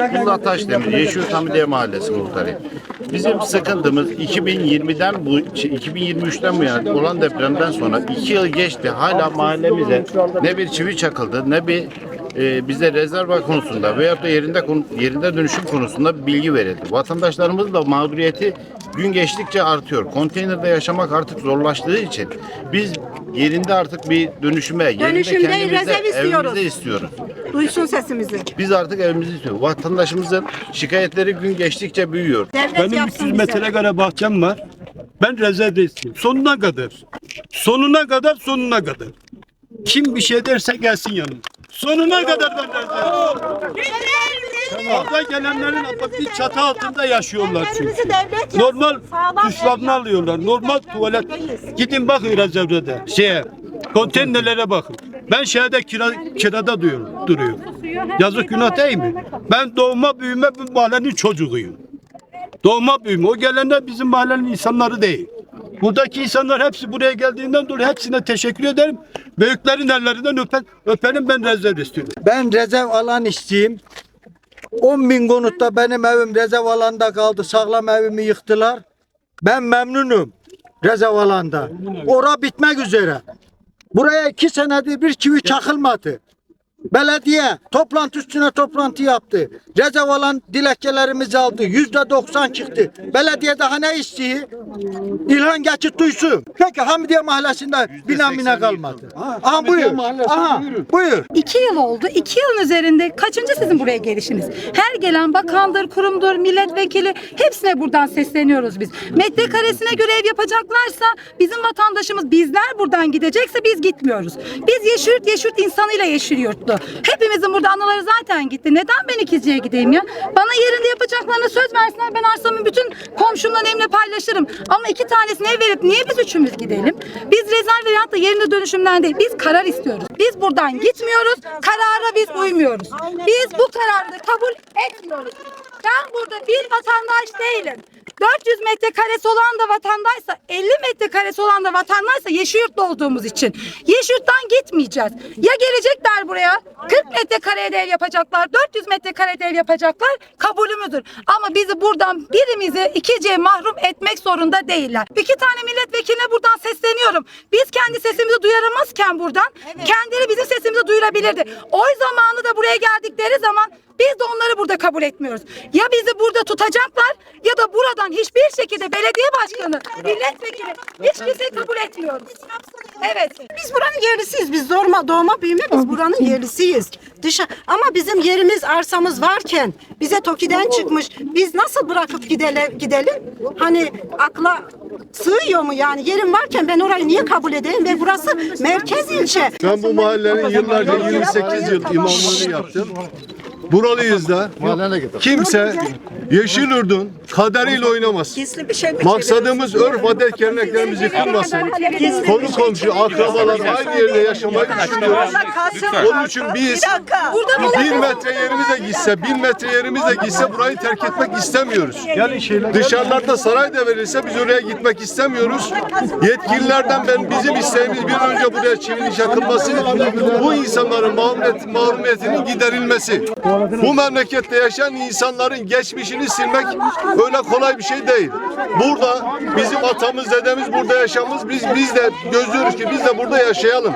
Abdullah Taşdemir, Yeşil Hamidiye Mahallesi muhtarı. Bizim sıkıntımız 2020'den bu, şey, 2023'ten bu yana olan depremden sonra 2 yıl geçti. Hala mahallemize ne bir çivi çakıldı ne bir e, bize rezerva konusunda veyahut da yerinde yerinde dönüşüm konusunda bilgi verildi. Vatandaşlarımızın da mağduriyeti gün geçtikçe artıyor. Konteynerde yaşamak artık zorlaştığı için biz yerinde artık bir dönüşüme, yerinde Dönüşüm değil, kendimize, rezerv istiyoruz. evimize istiyoruz. Duysun sesimizi. Biz artık evimizi istiyoruz. Vatandaşımızın şikayetleri gün geçtikçe büyüyor. Devlet Benim yapsın 300 bize. metrekare bahçem var. Ben rezerve istiyorum. Sonuna kadar. Sonuna kadar, sonuna kadar. Kim bir şey derse gelsin yanıma. Sonuna kadar rezerve. Orada gelenlerin bir çatı altında yaşıyorlar çünkü. Normal duşlarını alıyorlar. Normal tuvalet. Gidin bakın rezervede. Şeye, konteynerlere bakın. Ben şeyde kira, kirada duruyorum, duruyorum. Yazık günah değil mi? Ben doğma büyüme bu mahallenin çocuğuyum. Doğma büyüme. O gelenler bizim mahallenin insanları değil. Buradaki insanlar hepsi buraya geldiğinden dolayı hepsine teşekkür ederim. Büyüklerin ellerinden öpen, öperim ben rezerv istiyorum. Ben rezerv alan işçiyim. 10 bin konutta benim evim rezerv alanda kaldı. Sağlam evimi yıktılar. Ben memnunum rezerv alanda. Ora bitmek üzere. Buraya iki senedir bir çivi çakılmadı. Belediye toplantı üstüne toplantı yaptı. Rezerv alan dilekçelerimizi aldı. Yüzde doksan çıktı. Belediye daha ne istiyor? İlhan geçit duysun. Peki Hamidiye Mahallesi'nde bina mina kalmadı. Aha buyur. Aha buyur. İki yıl oldu. İki yılın üzerinde kaçıncı sizin buraya gelişiniz? Her gelen bakandır, kurumdur, milletvekili hepsine buradan sesleniyoruz biz. Metrekaresine göre ev yapacaklarsa bizim vatandaşımız bizler buradan gidecekse biz gitmiyoruz. Biz Yeşilyurt Yeşilyurt insanıyla Yeşilyurtlu. Hepimizin burada anaları zaten gitti. Neden ben ikizciye gideyim ya? Bana yerinde yapacaklarına söz versinler. Ben arsamı bütün komşumla emle paylaşırım. Ama iki tanesini ev verip niye biz üçümüz gidelim? Biz rezerv veyahut da yerinde dönüşümden değil. Biz karar istiyoruz. Biz buradan gitmiyoruz. Karara biz uymuyoruz. Biz bu kararı kabul etmiyoruz. Ben burada bir vatandaş değilim. 400 metrekaresi olan da vatandaşsa 50 metrekaresi olan da vatandaşsa Yeşilyurt'ta olduğumuz için Yeşilyurt'tan gitmeyeceğiz. Ya gelecekler buraya 40 metrekarede ev yapacaklar 400 metrekarede ev yapacaklar kabulümüzdür. Ama bizi buradan birimizi ikiciye mahrum etmek zorunda değiller. İki tane milletvekiline buradan sesleniyorum. Biz kendi sesimizi duyuramazken buradan kendileri bizim sesimizi duyurabilirdi. Oy zamanı da buraya geldikleri zaman biz de onları burada kabul etmiyoruz. Ya bizi burada tutacaklar ya da buradan hiçbir şekilde belediye başkanı, milletvekili hiç kimseyi kabul etmiyoruz. Evet. Biz buranın yerlisiyiz. Biz zorma doğma büyüme biz buranın yerlisiyiz. Dışa ama bizim yerimiz arsamız varken bize Toki'den çıkmış. Biz nasıl bırakıp gidelim, gidelim? Hani akla sığıyor mu yani? Yerim varken ben orayı niye kabul edeyim? Ve burası merkez ilçe. Ben bu mahallenin yıllarca 28 yıl imamlığını yaptım. Buralıyız da. Kimse Yeşilyurt'un kaderiyle oynamasın. Gizli bir şey Maksadımız örf adet geleneklerimiz yıkılmasın. Konu komşu, akrabalar aynı yerde yaşamayı düşünüyoruz. Onun için biz bir metre yerimize gitse, bir metre yerimize gitse burayı terk etmek istemiyoruz. Dışarılarda saray da verirse biz oraya gitmek istemiyoruz. Yetkililerden ben bizim isteğimiz bir önce buraya çivinin çakılması, bu insanların mahrumiyet, mahrumiyetinin giderilmesi. Bu memlekette yaşayan insanların geçmişini silmek öyle kolay bir şey değil. Burada bizim atamız, dedemiz burada yaşamız. Biz biz de gözlüyoruz ki biz de burada yaşayalım.